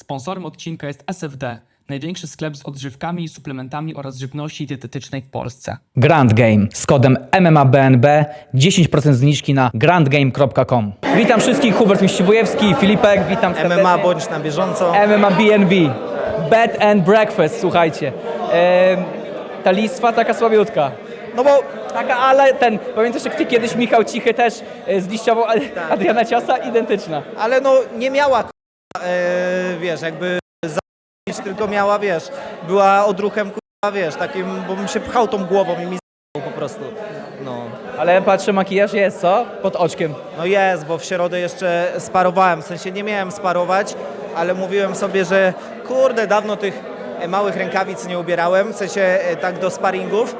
Sponsorem odcinka jest SFD, największy sklep z odżywkami i suplementami oraz żywności dietetycznej w Polsce. Grand Game z kodem MMABNB 10% zniżki na grandgame.com. Witam wszystkich, Hubert Miściwojewski, Filipek, witam serdecznie. MMA bądź na bieżąco. MMA BNB. Bed and Breakfast, słuchajcie. Ehm, ta listwa taka słabiutka. No bo Taka, ale ten, pamiętasz jak ty kiedyś Michał Cichy też e, zliściował Ad- Tak. Adriana Ciasa? Identyczna. ale no nie miała e, wiesz, jakby zabić, tylko miała, wiesz, była odruchem k***a, wiesz, takim, bo bym się pchał tą głową i mi z***ał po prostu. No. Ale patrzę, makijaż jest, co? Pod oczkiem. No jest, bo w środę jeszcze sparowałem, w sensie nie miałem sparować, ale mówiłem sobie, że kurde, dawno tych e, małych rękawic nie ubierałem, w sensie e, tak do sparingów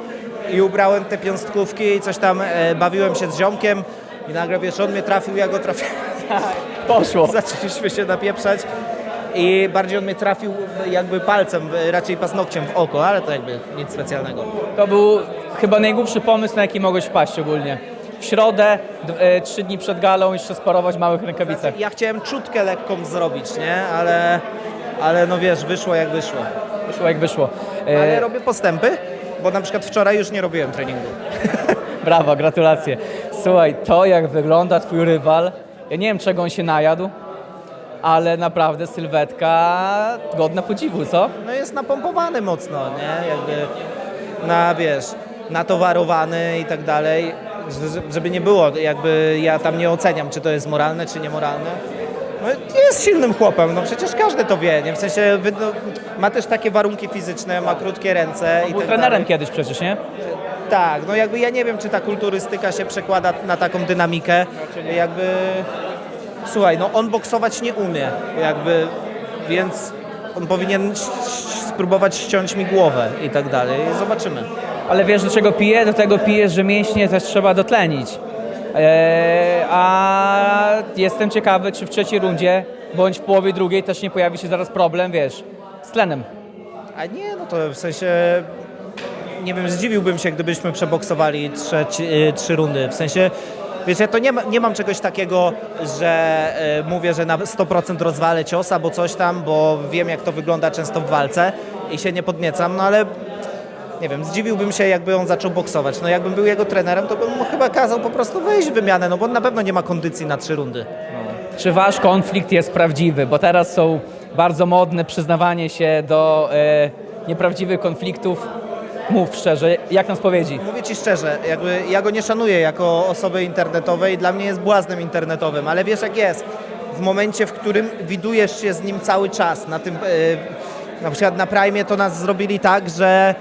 i ubrałem te piąstkówki i coś tam e, bawiłem się z ziomkiem i nagle, wiesz, on mnie trafił, ja go trafiłem. Poszło. Zaczęliśmy się napieprzać i bardziej on mnie trafił jakby palcem, raczej paznokciem w oko, ale to jakby nic specjalnego. To był chyba najgłupszy pomysł, na jaki mogłeś wpaść ogólnie. W środę, e, trzy dni przed galą, jeszcze sparować małych rękawicach. Ja chciałem czutkę lekką zrobić, nie? Ale, ale no wiesz, wyszło jak wyszło. Wyszło jak wyszło. E, Ale robię postępy, bo na przykład wczoraj już nie robiłem treningu. Brawo, gratulacje. Słuchaj, to jak wygląda twój rywal, ja nie wiem czego on się najadł, ale naprawdę sylwetka godna podziwu, co? No jest napompowany mocno, nie? Jakby na, wiesz, natowarowany i tak dalej. Że- Żeby nie było, jakby ja tam nie oceniam, czy to jest moralne, czy niemoralne. No jest silnym chłopem, no przecież każdy to wie, nie? W sensie no, ma też takie warunki fizyczne, ma krótkie ręce i Był tak trenerem dalej. kiedyś przecież, nie? Tak, no jakby ja nie wiem, czy ta kulturystyka się przekłada na taką dynamikę. Jakby, słuchaj, no on boksować nie umie, jakby, więc on powinien spróbować ściąć mi głowę i tak dalej. Zobaczymy. Ale wiesz do czego pije? Do tego pijesz, że mięśnie też trzeba dotlenić. Eee, a jestem ciekawy, czy w trzeciej rundzie, bądź w połowie drugiej też nie pojawi się zaraz problem, wiesz, z tlenem. A nie, no to w sensie, nie wiem, zdziwiłbym się, gdybyśmy przeboksowali trzeci, y, trzy rundy. W sensie, wiecie, to nie, ma, nie mam czegoś takiego, że y, mówię, że na 100% rozwalę ciosa, bo coś tam, bo wiem, jak to wygląda często w walce i się nie podniecam, no ale nie wiem, zdziwiłbym się, jakby on zaczął boksować. No jakbym był jego trenerem, to bym mu chyba kazał po prostu wejść w wymianę, no bo on na pewno nie ma kondycji na trzy rundy. Czy wasz konflikt jest prawdziwy? Bo teraz są bardzo modne przyznawanie się do e, nieprawdziwych konfliktów. Mów szczerze, jak na spowiedzi. Mówię Ci szczerze, jakby ja go nie szanuję jako osoby internetowej, dla mnie jest błaznem internetowym, ale wiesz jak jest, w momencie, w którym widujesz się z nim cały czas, na tym, e, na przykład na Prime to nas zrobili tak, że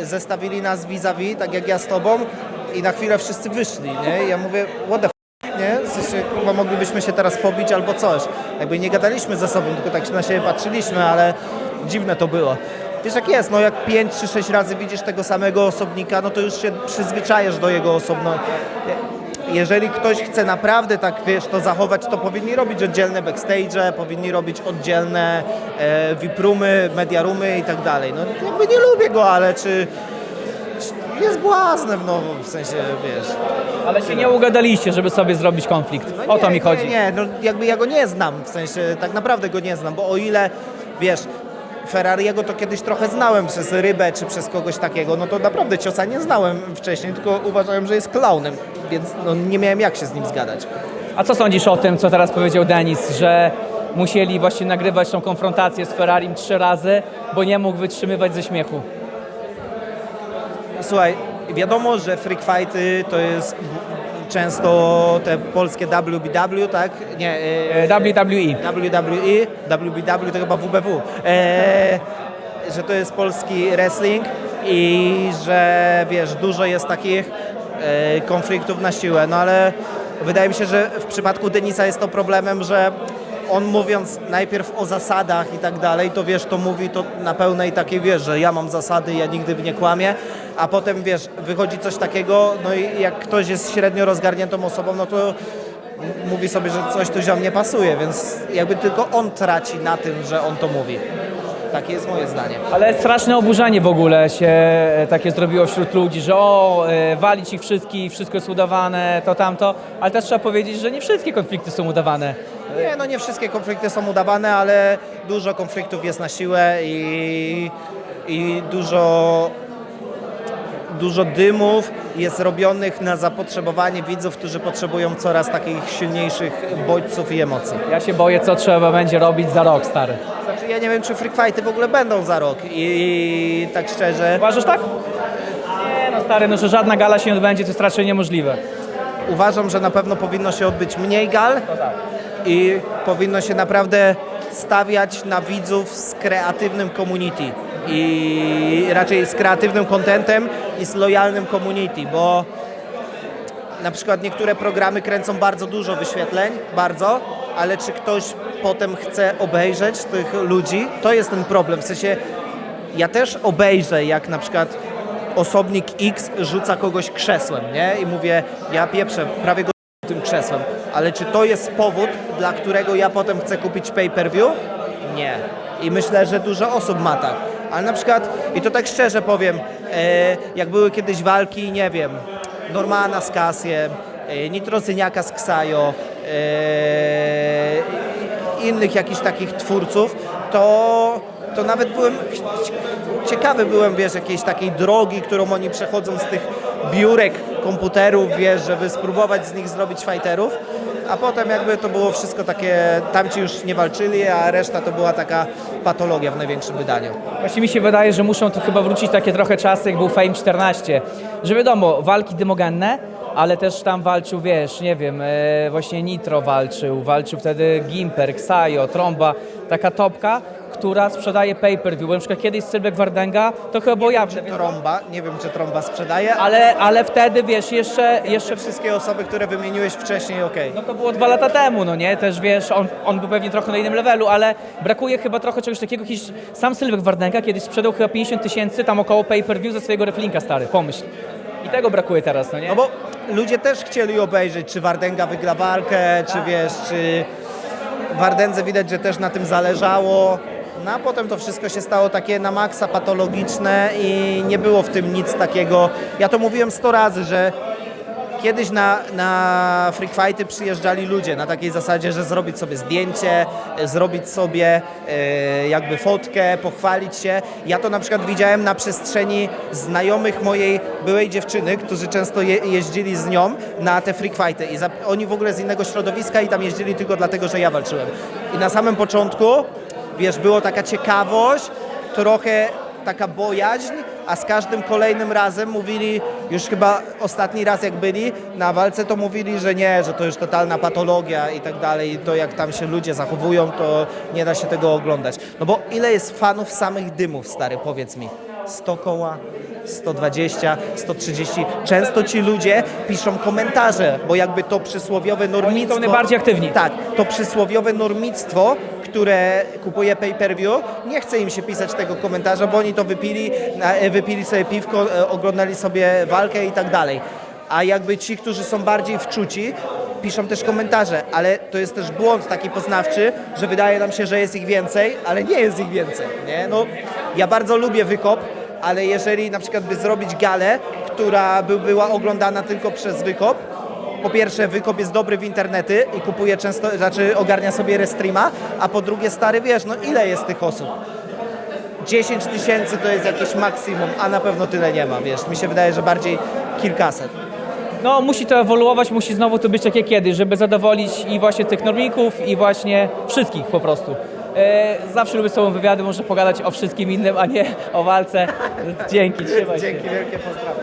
e, zestawili nas vis-a-vis, tak jak ja z Tobą i na chwilę wszyscy wyszli, nie? Ja mówię, what the f***, nie? W kurwa, moglibyśmy się teraz pobić albo coś. Jakby nie gadaliśmy ze sobą, tylko tak się na siebie patrzyliśmy, ale dziwne to było. Wiesz jak jest, no jak 5 czy 6 razy widzisz tego samego osobnika, no to już się przyzwyczajasz do jego osobno. Jeżeli ktoś chce naprawdę tak, wiesz, to zachować, to powinni robić oddzielne backstage, powinni robić oddzielne e, VIP-roomy, mediarumy i tak dalej. No jakby nie lubię go, ale czy, jest błaznem, no w sensie, wiesz. Ale się nie ugadaliście, żeby sobie zrobić konflikt. No o to nie, mi chodzi. Nie, nie, no jakby ja go nie znam, w sensie tak naprawdę go nie znam, bo o ile, wiesz, Ferrariego to kiedyś trochę znałem przez rybę czy przez kogoś takiego, no to naprawdę ciosa nie znałem wcześniej, tylko uważałem, że jest klaunem, więc no, nie miałem jak się z nim zgadać. A co sądzisz o tym, co teraz powiedział Denis, że musieli właśnie nagrywać tą konfrontację z Ferrarim trzy razy, bo nie mógł wytrzymywać ze śmiechu? Słuchaj, wiadomo, że freak fighty to jest często te polskie WBW, tak? Nie, E, WWE. WWE, WBW to chyba WBW, e, że to jest polski wrestling i że wiesz, dużo jest takich e, konfliktów na siłę, no ale wydaje mi się, że w przypadku Denisa jest to problemem, że on mówiąc najpierw o zasadach i tak dalej, to wiesz, to mówi to na pełnej takiej, wiesz, że ja mam zasady, ja nigdy w nie kłamię, a potem wiesz, wychodzi coś takiego, no i jak ktoś jest średnio rozgarniętą osobą, no to mówi sobie, że coś tu ziom nie pasuje, więc jakby tylko on traci na tym, że on to mówi. Takie jest moje zdanie. Ale straszne oburzenie w ogóle się e, takie zrobiło wśród ludzi, że o, e, walić ich wszystkich, wszystko jest udawane, to tamto, ale też trzeba powiedzieć, że nie wszystkie konflikty są udawane. Nie, no nie wszystkie konflikty są udawane, ale dużo konfliktów jest na siłę i, i dużo, dużo dymów jest robionych na zapotrzebowanie widzów, którzy potrzebują coraz takich silniejszych bodźców i emocji. Ja się boję, co trzeba będzie robić za rok, stary. Znaczy, ja nie wiem, czy freak fighty w ogóle będą za rok i tak szczerze Uważasz tak? Nie no stary, no że żadna gala się nie odbędzie, to jest raczej niemożliwe. uważam, że na pewno powinno się odbyć mniej gal i powinno się naprawdę stawiać na widzów z kreatywnym community i raczej z kreatywnym contentem i z lojalnym community, bo na przykład niektóre programy kręcą bardzo dużo wyświetleń, bardzo, ale czy ktoś potem chce obejrzeć tych ludzi, to jest ten problem. W sensie ja też obejrzę, jak na przykład osobnik X rzuca kogoś krzesłem, nie? I mówię, ja pieprzę, prawie go tym krzesłem. Ale czy to jest powód, dla którego ja potem chcę kupić pay-per-view? Nie. I myślę, że dużo osób ma tak. Ale na przykład, i to tak szczerze powiem, e, jak były kiedyś walki, nie wiem, Normana z Kasiem, e, Nitrozyniaka z Ksajo, e, innych jakichś takich twórców, to, to nawet byłem ciekawy byłem, wiesz, jakiejś takiej drogi, którą oni przechodzą z tych biurek komputerów, wiesz, żeby spróbować z nich zrobić fighterów, a potem jakby to było wszystko takie, tamci już nie walczyli, a reszta to była taka patologia w największym wydaniu. Właśnie mi się wydaje, że muszą tu chyba wrócić takie trochę czasy, jak był Fame 14. Że wiadomo, walki dymogenne, ale też tam walczył, wiesz, nie wiem, e, właśnie Nitro walczył, walczył wtedy Gimper, Ksajo, Tromba, taka topka, która sprzedaje pay-per-view. Bo na przykład kiedyś Sylwek Wardenga, to chyba było jawne, więc- Tromba, nie wiem czy Tromba sprzedaje, ale ale, wtedy, wiesz, jeszcze, jeszcze wszystkie osoby, które wymieniłeś wcześniej, okej. No to było dwa lata temu, no nie? Też wiesz, on, on był pewnie trochę na innym levelu, ale brakuje chyba trochę czegoś takiego. Jakiś, sam Sylwek Wardenka kiedyś sprzedał chyba 50 tysięcy tam około pay-per-view ze swojego reflinka, stary, pomyśl. I tego brakuje teraz, no nie? No bo ludzie też chcieli obejrzeć, czy Wardenga wygra walkę, czy wiesz, czy Wardędze widać, że też na tym zależało. No a potem to wszystko się stało takie na maksa patologiczne i nie było w tym nic takiego. Ja to mówiłem sto razy, że kiedyś na, na freak fighty przyjeżdżali ludzie na takiej zasadzie, że zrobić sobie zdjęcie, zrobić sobie e, jakby fotkę, pochwalić się. Ja to na przykład widziałem na przestrzeni znajomych mojej byłej dziewczyny, którzy często je, jeździli z nią na te freak fighty i za, oni w ogóle z innego środowiska i tam jeździli tylko dlatego, że ja walczyłem. I na samym początku, wiesz, było taka ciekawość, trochę taka bojaźń, a z każdym kolejnym razem mówili, już chyba ostatni raz jak byli na walce, to mówili, że nie, że to już totalna patologia i tak dalej, i to jak tam się ludzie zachowują, to nie da się tego oglądać. No bo ile jest fanów samych dymów, stary, powiedz mi? 100 koła, 120, 130. Często ci ludzie piszą komentarze, bo jakby to przysłowiowe normictwo... najbardziej aktywni. Tak, to przysłowiowe normictwo, które kupuje pay-per-view, nie chce im się pisać tego komentarza, bo oni to wypili, wypili sobie piwko, e, oglądali sobie walkę i tak dalej. A jakby ci, którzy są bardziej wczuci, piszą też komentarze, ale to jest też błąd taki poznawczy, że wydaje nam się, że jest ich więcej, ale nie jest ich więcej, nie? No, ja bardzo lubię wykop, ale jeżeli na przykład by zrobić galę, która by była oglądana tylko przez wykop, po pierwsze, wykop jest dobry w internety i kupuje często, znaczy ogarnia sobie restreama, a po drugie, stary, wiesz, no ile jest tych osób? 10 tysięcy to jest jakieś maksimum, a na pewno tyle nie ma, wiesz. Mi się wydaje, że bardziej kilkaset. No musi to ewoluować, musi znowu to być takie kiedyś, żeby zadowolić i właśnie tych normików i właśnie wszystkich po prostu. E, zawsze lubię z tobą wywiady, może pogadać o wszystkim innym, a nie o walce. Dzięki, trzymaj się. Dzięki wielkie, pozdrawiam.